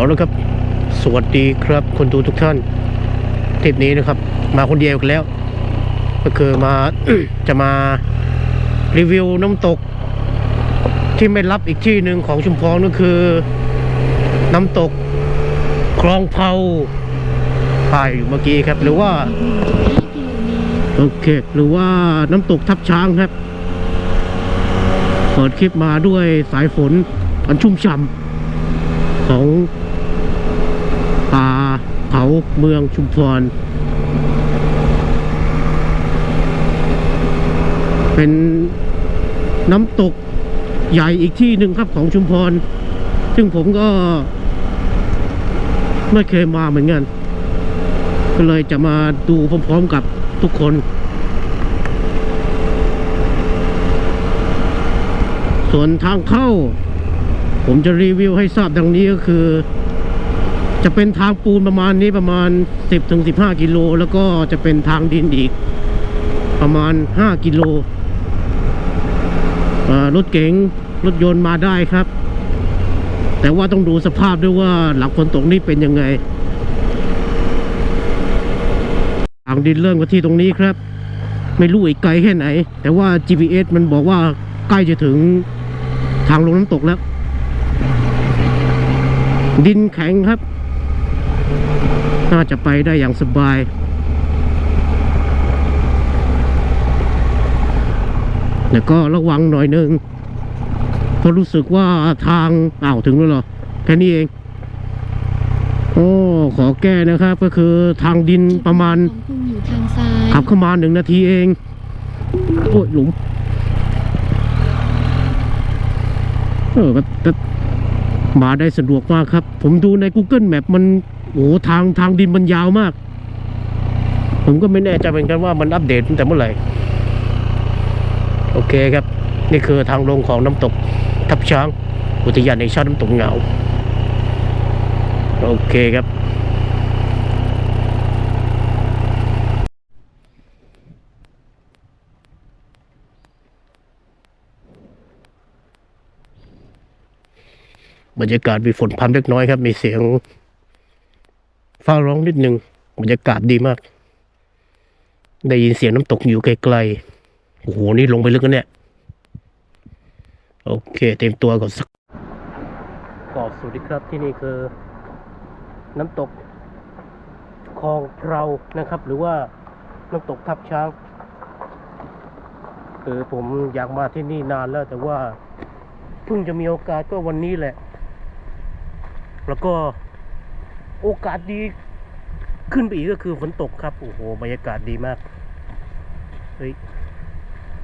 เอาละครับ สวัสดีครับคนดูทุกท่านทริปนี้นะครับ มาคนเดียวอีกแล้ว ก็คือมาจะมารีวิวน้ำตก ที่ไม่รับอีกที่หนึ่งของชุมพรก็คือ น้ำตกคลองเผาป้ายอยู่เมื่อกี้ครับ หรือว่าโอเค หรือว่าน้ำตกทับช้างครับเปิดคลิปมาด้วยสายฝนอันชุ่มฉ่ำของ ป่าเขาเมืองชุมพร เป็นน้ำตกใหญ่อีกที่หนึ่งครับของชุมพร ซึ่งผมก็ไม่เคยมาเหมือนกัน ก็เลยจะมาดูพร้อมๆกับทุกคนส่วนทางเข้า ผมจะรีวิวให้ทราบดังนี้ก็คือ จะเป็นทางปูนประมาณนี้ประมาณ 10-15 กิโล แล้วก็จะเป็นทางดินอีก ประมาณ 5 กิโลอ่ารถเก๋งรถยนต์มาได้ครับ แต่ว่าต้องดูสภาพด้วยว่าหลังฝนตกนี่เป็นยังไงทางดินเริ่มกันที่ตรงนี้ครับ ไม่รู้อีกไกลแค่ไหน แต่ว่า GPS มันบอกว่าใกล้จะถึงทางลงน้ำตกแล้ว ดินแข็งครับ น่าจะไปได้อย่างสบาย แต่ก็ระวังหน่อยนึงเพราะรู้สึกว่าทางอ้าวถึงแล้วเหรอ แค่นี้เอง โอ้ ขอแก้นะครับ ก็คือทางดินประมาณของคุณอยู่ทางซ้ายขับเข้ามาหนึ่งนาทีเอง โอ้ยหลุมเออก็ก็มาได้สะดวกมากครับ ผมดูใน Google Map มัน โอ้โหทางทางดินมันยาวมาก ผมก็ไม่แน่ใจเหมือนกันว่ามันอัปเดตตั้งแต่เมื่อไหร่ โอเคครับ นี่คือทางลงของน้ำตกทับช้าง อุทยานแห่งชาติน้ำตกเหงา โอเคครับ บรรยากาศมีฝนพรำเล็กน้อยครับ มีเสียง ฟ้าร้องนิดนึงบรรยากาศดีมาก ได้ยินเสียงน้ำตกอยู่ไกลๆ โอ้โห นี่ลงไปลึกกันเนี่ย โอเค เต็มตัวก่อนสักก็สวัสดีครับที่นี่คือ น้ำตกคลองเพรานะครับ หรือว่าน้ำตกทับช้างคือผมอยากมาที่นี่นานแล้ว แต่ว่าเพิ่งจะมีโอกาสก็วันนี้แหละ แล้วก็ โอกาสดีขึ้นไปอีกก็คือฝนตกครับ โอ้โห บรรยากาศดีมาก เฮ้ย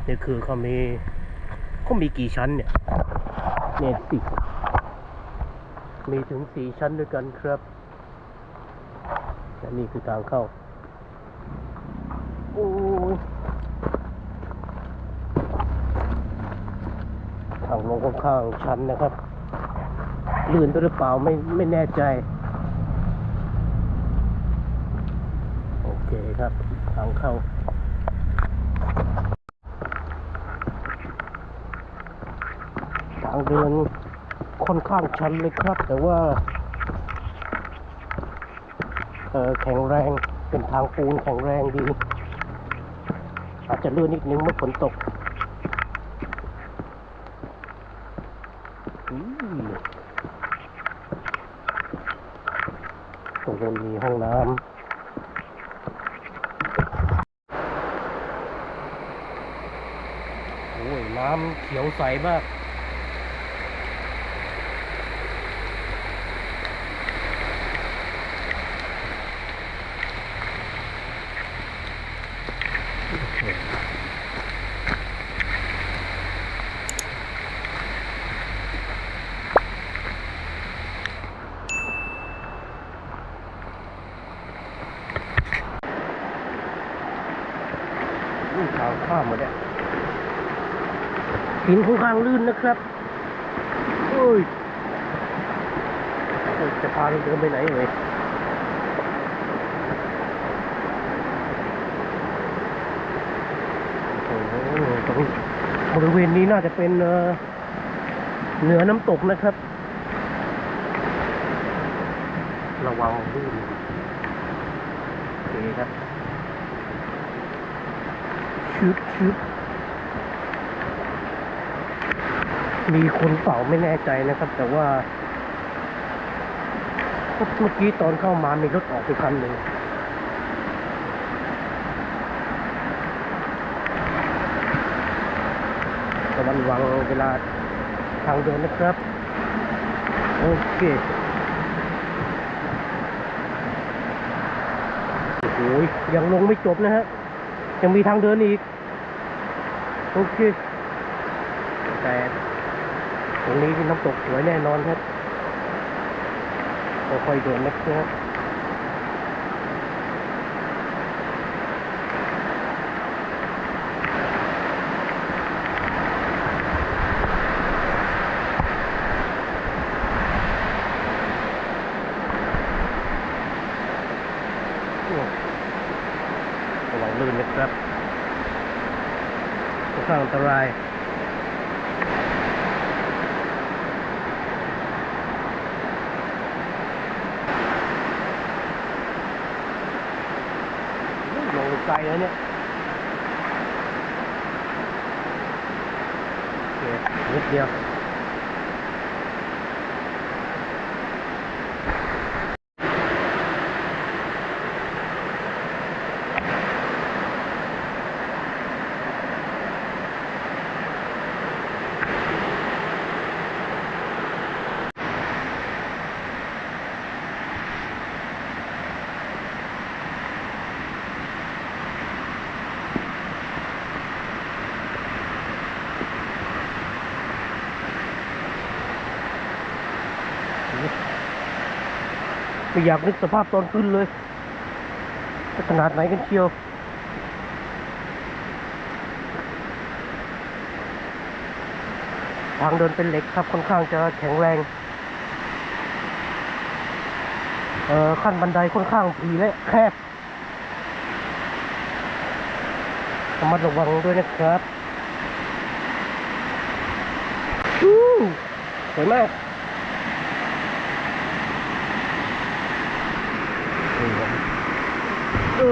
นี่คือเขามีเขามีกี่ชั้นเนี่ย เนี่ยสิ มีถึงสี่ชั้นด้วยกันครับและนี่คือทางเข้า โอ้ยทางลงค่อนข้างชันนะครับ ลื่นหรือเปล่าไม่ไม่แน่ใจ โอเคครับ ทางเข้าทางเดินค่อนข้างชันเลยครับ แต่ว่าเออแข็งแรงเป็นทางปูนแข็งแรงดี อาจจะลื่นนิดนึงเมื่อฝนตกตรงบนมีห้องน้ำ โอ้ย น้ำเขียวใสมากนี่ทางข้ามหมดเนี่ย หินค่อนข้างลื่นนะครับโอ้ยจะพาเดินไปไหนเลยโอ้โหบริเวณนี้น่าจะเป็นเหนือน้ำตกนะครับ ระวังลื่นโอเคครับชึบชึบ มีคนเปล่าไม่แน่ใจนะครับ แต่ว่าเมื่อกี้ตอนเข้ามามีรถออกไปคันหนึ่งระมัดระวังเวลาทางเดินนะครับ โอเคโอ้โหยังลงไม่จบนะฮะ ยังมีทางเดินอีก โอเคแต่ ตรงนี้น้ำตกสวยแน่นอนครับค่อยๆเดินนะครับโอ้ระวังลื่นนะครับค่อนข้างอันตราย tayo ulit. Okay, good deal. ไม่อยากนึกสภาพตอนขึ้นเลยจะขนาดไหนกันเชียวทางเดินเป็นเหล็กครับค่อนข้างจะแข็งแรง เอ่อขั้นบันไดค่อนข้างผีและแคบระมัดระวังด้วยนะครับสวยมาก เอ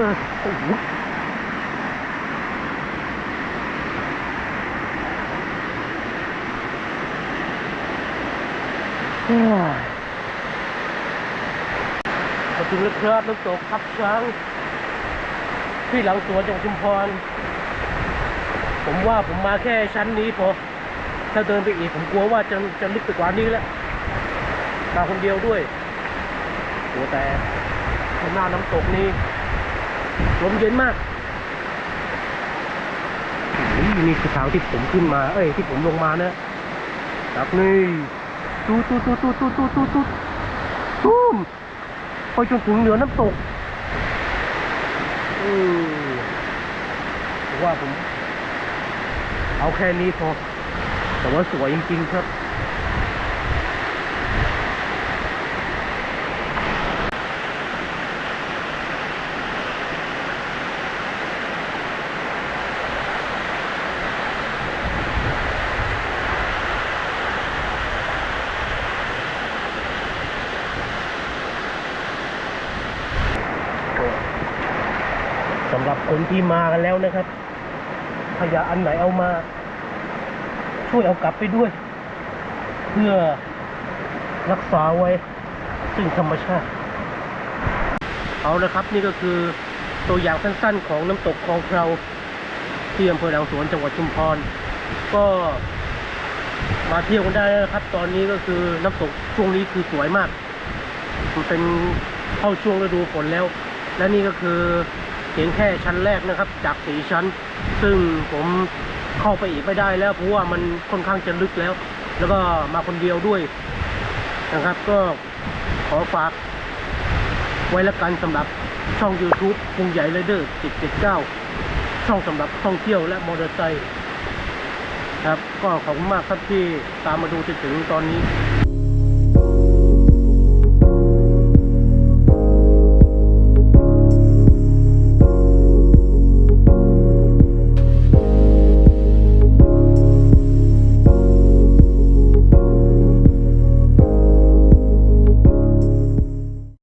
ถึงล้วครับน้ำตกทับช้าง ที่หลังสวนจังหวัดชุมพร ผมว่าผมมาแค่ชั้นนี้พอ ถ้าเดินไปอีกผมกลัวว่าจะจะลึกไปกว่านี้แล้ว มาคนเดียวด้วยโหแต่หน้าน้ำตกนี่ ลมเย็นมากนี่นี่คือทางที่ผมขึ้นมา เอ้ยที่ผมลงมานะครับนี่ตูตูตูตูตูตูตูตูตูมไปจนถึงเหนือน้ำตกอืมผมว่าผม เอาแค่นี้พอ แต่ว่าสวยจริงๆครับ สำหรับคนที่มากันแล้วนะครับขยะอันไหนเอามา ช่วยเอากลับไปด้วย เพื่อรักษาไว้ ซึ่งธรรมชาติ เอาละครับ นี่ก็คือตัวอย่างสั้นๆ ของน้ำตกคลองเพราที่อำเภอหลังสวนจังหวัดชุมพร ก็มาเที่ยวกันได้นะครับ ตอนนี้ก็คือน้ำตกช่วงนี้คือสวยมาก มันเป็นเข้าช่วงฤดูฝนแล้ว และนี่ก็คือ เพียงแค่ชั้นแรกนะครับ จากสีชั้น ซึ่งผมเข้าไปอีกไม่ได้แล้วเพราะว่ามันค่อนข้างจะลึกแล้ว แล้วก็มาคนเดียวด้วยนะครับ ก็ขอฝากไว้ละกันสำหรับช่อง YouTube กรุงใหญ่เลเดอร์779 ช่องสำหรับท่องเที่ยวและมอเตอร์ไซค์ครับ ก็ขอบคุณมากครับที่ตามมาดูจนถึงตอนนี้